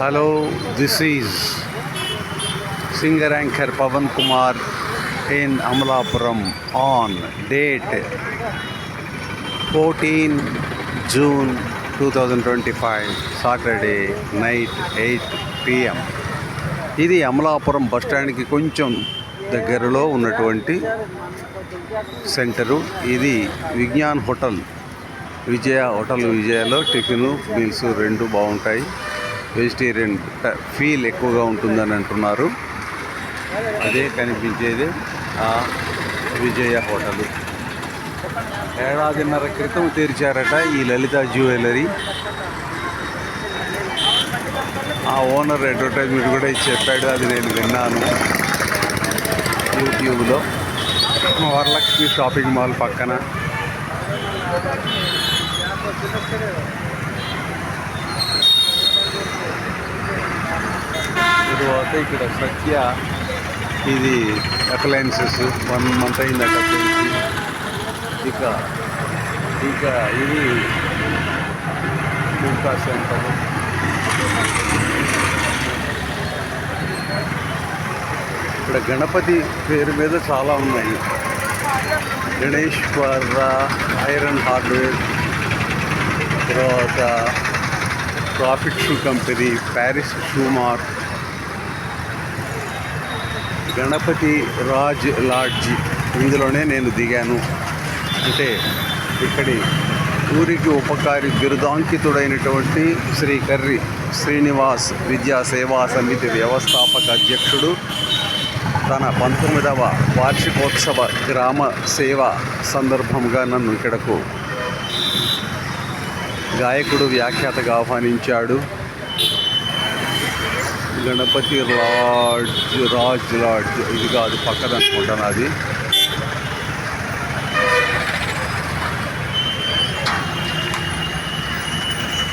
Hello this is singer anchor Pavan Kumar in Amalapuram on date fourteen June two thousand twenty five Saturday night eight PM ఇది Amalapuram bus స్టాండ్కి కొంచెం దగ్గరలో ఉన్నటువంటి centre ఇది Vignan hotel Vijaya hotel విజయలో tiffin meals రెండు బాగుంటాయి. వెజిటేరియన్ ఫీల్ ఎక్కువగా ఉంటుందని అంటున్నారు. అదే కనిపించేది ఆ విజయ హోటల్. ఏడాదిన్నర క్రితం తెరిచారట ఈ లలిత జ్యువెలరీ. ఆ ఓనర్ అడ్వర్టైజ్మెంట్ కూడా చెప్పాడు అది నేను విన్నాను. యూట్యూబ్లో. వరలక్ష్మి షాపింగ్ మాల్ పక్కన. తర్వాత ఇక్కడ సత్య ఇది అప్లయన్సెస్ వన్ మంత్ అయింది అక్కడ ఇక ఇక ఇది ఇంకా సెంటర్. ఇక్కడ గణపతి పేరు మీద చాలా ఉన్నాయి. గణేశ్వర ఐరన్ హార్డ్వేర్ తర్వాత profit shoe company Paris shoe mark Ganapathi Raj lodge. ఇందులోనే నేను దిగాను. అంటే ఇక్కడి ఊరికి ఉపకారి బిరుదాంకితుడైనటువంటి శ్రీ కర్రి శ్రీనివాస్ విద్యా సేవా సమితి వ్యవస్థాపక అధ్యక్షుడు తన పంతొమ్మిదవ వార్షికోత్సవ గ్రామ సేవ సందర్భంగా నన్ను ఇక్కడకు గాయకుడు వ్యాఖ్యాతగా ఆహ్వానించాడు. గణపతి లాడ్జ్ రాజ్ లాడ్జ్ ఇది కాదు పక్కన అనుకుంటాను అది